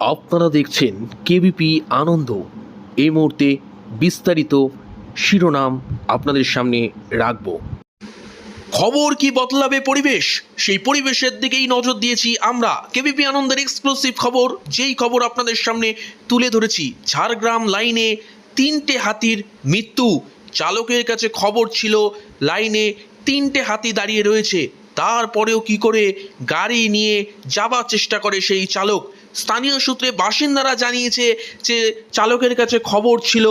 আপনারা দেখছেন কেবিপি আনন্দ। এই মুহূর্তে বিস্তারিত শিরোনাম আপনাদের সামনে রাখব। খবর কি বদলাবে পরিবেশ? সেই পরিবেশের দিকেই নজর দিয়েছি আমরা। কেবিপি আনন্দের এক্সক্লুসিভ খবর, যেই খবর আপনাদের সামনে তুলে ধরেছি। ঝাড়গ্রাম লাইনে তিনটে হাতির মৃত্যু। চালকের কাছে খবর ছিল, লাইনে তিনটে হাতি দাঁড়িয়ে রয়েছে। তারপরেও কি করে গাড়ি নিয়ে যাবার চেষ্টা করে সেই চালক? স্থানীয় সূত্রে বাসিন্দারা জানিয়েছে যে চালকের কাছে খবর ছিল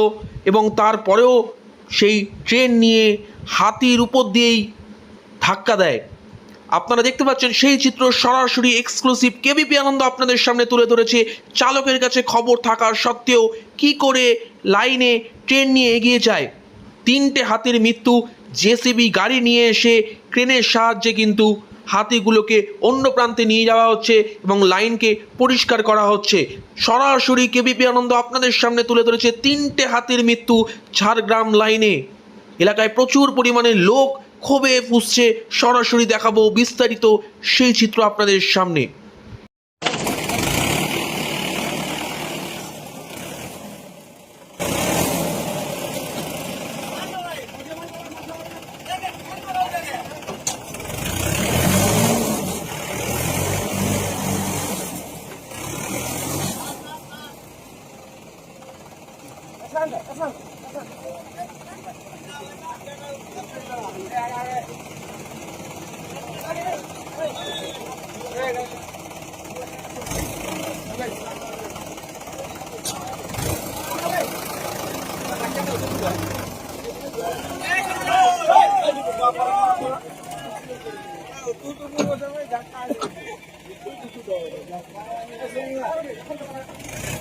এবং তারপরেও সেই ট্রেন নিয়ে হাতির উপর দিয়েই ধাক্কা দেয়। আপনারা দেখতে পাচ্ছেন সেই চিত্র সরাসরি এক্সক্লুসিভ কেবিপি আনন্দ আপনাদের সামনে তুলে ধরেছে। চালকের কাছে খবর থাকার সত্ত্বেও কি করে লাইনে ট্রেন নিয়ে এগিয়ে যায়? তিনটে হাতির মৃত্যু, জেসিবি গাড়ি নিয়ে এসে ক্রেনের সাহায্যে কিন্তু হাতিগুলোকে অন্য প্রান্তে নিয়ে যাওয়া হচ্ছে এবং লাইনকে পরিষ্কার করা হচ্ছে। সরাসরি কেবিপি আনন্দ আপনাদের সামনে তুলে ধরেছে তিনটে হাতির মৃত্যু ঝাড়গ্রাম লাইনে। এলাকায় প্রচুর পরিমাণে লোক ক্ষোভে ফুসছে। সরাসরি দেখাবো বিস্তারিত সেই চিত্র আপনাদের সামনে।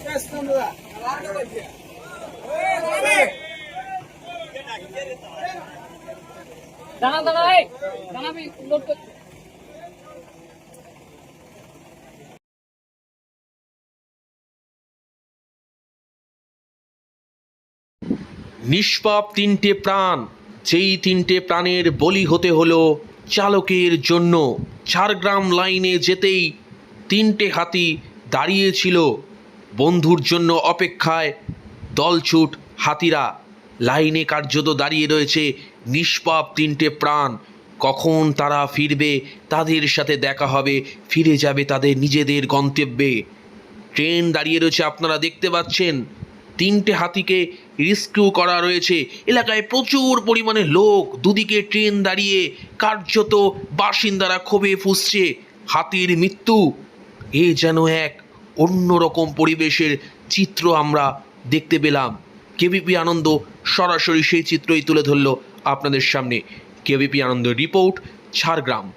Yes, come to that. দাঁড়া নিষ্পাপ তিনটে প্রাণ, যেই তিনটে প্রাণের বলি হতে হলো চালকের জন্য। ঝাড়গ্রাম লাইনে যেতেই তিনটে হাতি দাঁড়িয়েছিল। বন্ধুর জন্য অপেক্ষায় দলছুট হাতিরা লাইনে কার্যত দাঁড়িয়ে রয়েছে নিষ্পাপ তিনটে প্রাণ। কখন তারা ফিরবে, তাদের সাথে দেখা হবে, ফিরে যাবে তাদের নিজেদের গন্তব্যে। ট্রেন দাঁড়িয়ে রয়েছে, আপনারা দেখতে পাচ্ছেন। তিনটে হাতিকে রেস্কিউ করা রয়েছে। এলাকায় প্রচুর পরিমাণে লোক, দুদিকে ট্রেন দাঁড়িয়ে কার্যত বাসিন্দারা ক্ষোভে ফুসছে। হাতির মৃত্যু, এ যেন এক অন্যরকম পরিবেশের চিত্র আমরা দেখতে পেলাম। কেবিপি আনন্দ সরাসরি সেই চিত্রই তুলে ধরল আপনাদের সামনে। KBP Ananda report Jhargram.